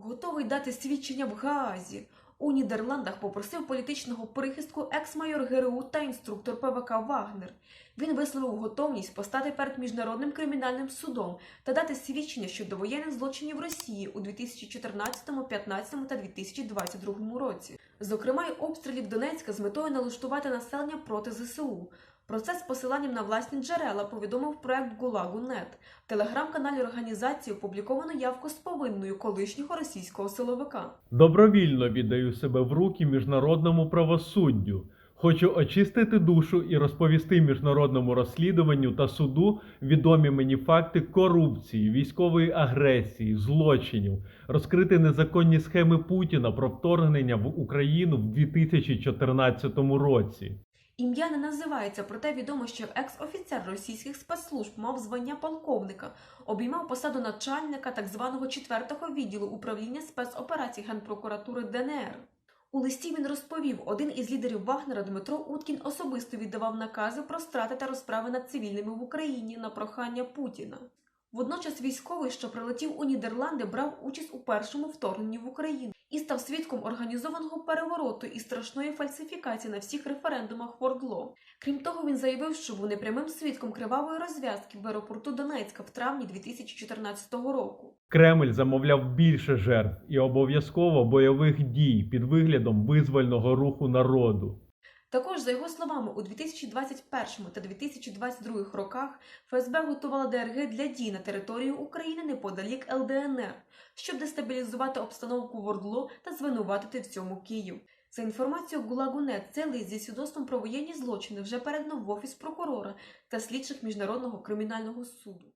Готовий дати свідчення в Гаазі. У Нідерландах попросив політичного прихистку екс-майор ГРУ та інструктор ПВК Вагнер. Він висловив готовність постати перед міжнародним кримінальним судом та дати свідчення щодо воєнних злочинів Росії у 2014, 2015 та 2022 році, зокрема й обстрілів Донецька з метою налаштувати населення проти ЗСУ. Про це з посиланням на власні джерела повідомив проект Гулагу.нет. В телеграм-каналі організації опубліковано явку з повинною колишнього російського силовика. Добровільно віддаю себе в руки міжнародному правосуддю. Хочу очистити душу і розповісти міжнародному розслідуванню та суду відомі мені факти корупції, військової агресії, злочинів, розкрити незаконні схеми Путіна про вторгнення в Україну в 2014 році. Ім'я не називається, проте відомо, що екс-офіцер російських спецслужб мав звання полковника, обіймав посаду начальника так званого четвертого відділу управління спецоперацій Генпрокуратури ДНР. У листі він розповів, один із лідерів Вагнера Дмитро Уткін особисто віддавав накази про страти та розправи над цивільними в Україні на прохання Путіна. Водночас військовий, що прилетів у Нідерланди, брав участь у першому вторгненні в Україну і став свідком організованого перевороту і страшної фальсифікації на всіх референдумах в Ордло. Крім того, він заявив, що був непрямим свідком кривавої розв'язки в аеропорту Донецька в травні 2014 року. Кремль замовляв більше жертв і обов'язково бойових дій під виглядом визвольного руху народу. Також, за його словами, у 2021 та 2022 роках ФСБ готувала ДРГ для дій на території України неподалік ЛДНР, щоб дестабілізувати обстановку в Ордло та звинуватити в цьому Київ. За інформацією Гулагунет, цей лист зі свідоцтвом про воєнні злочини вже передано в офіс прокурора та слідчих міжнародного кримінального суду.